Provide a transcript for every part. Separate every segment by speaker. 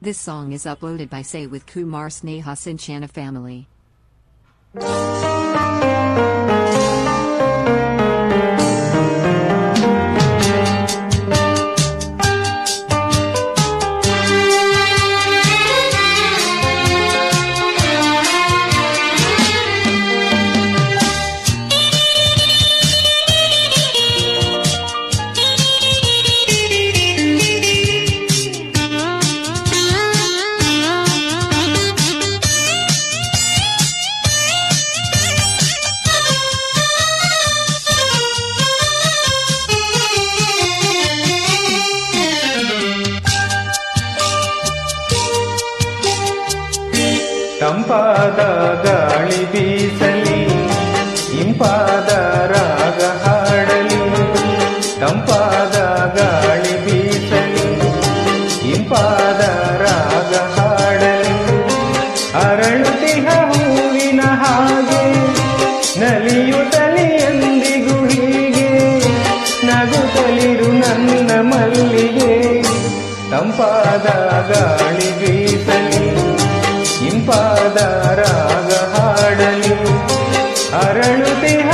Speaker 1: This song is uploaded by Say with Kumar Sneha Sinchana family.
Speaker 2: ತಂಪಾದ ಗಾಳಿ ಬೀಸಲಿ, ಇಂಪಾದ ರಾಗ ಹಾಡಲಿ. ತಂಪಾದ ಗಾಳಿ ಬೀಸಲಿ, ಇಂಪಾದ ರಾಗ ಹಾಡಲಿ. ಅರಳುತಿಹ ಹೂವಿನ ಹಾಗೆ, ನಲಿಯುತ್ತಲಿ ಎಂದಿಗೂ ಹೀಗೆ. ನಗುತ್ತಲಿರು ನನ್ನ ಮಲ್ಲಿಗೆ, ತಂಪಾದ ಗಾಳಿ ಬೀಸಲಿ. ಇಂಪಾದ ರಾಗ ಹಾಡಲಿ. ಅರಳುತಿಹ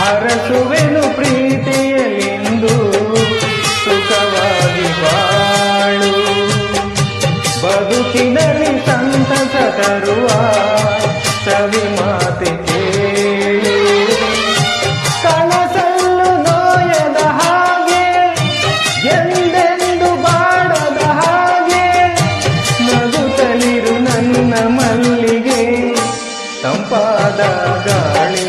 Speaker 2: ಹರಸುವೆನು ಪ್ರೀತಿಯಲ್ಲಿಂದು ಸುಖವಾಗಿ ಬಾಳು. ಬದುಕಿನಲ್ಲಿ ಸಂತಸ ತರುವ ಸವಿ ಮಾತೆ ಕೇಳು. ಕನಸಲ್ಲು ಹಾಗೆ, ಎಂದೆಂದು ಬಾಡದ ಹಾಗೆ, ನಗುತ್ತಲಿರು ನನ್ನ ಮಲ್ಲಿಗೆ ತಂಪಾದ ಗಾಳಿ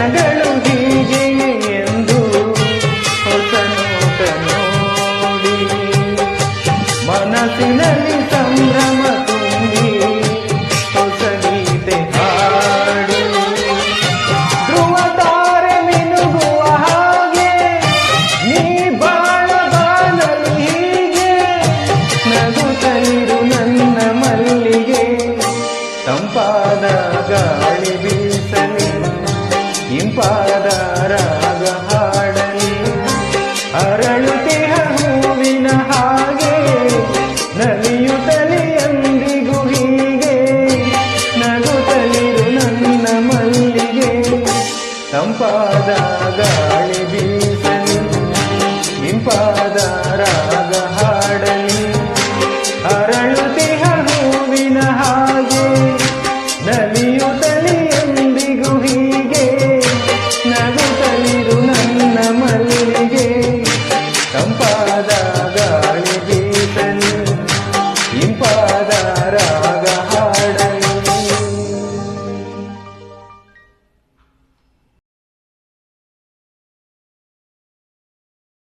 Speaker 2: கடல் ತಂಪಾದ ಗಾಳಿ ಬೀಸಲಿ ಇಂಪಾದ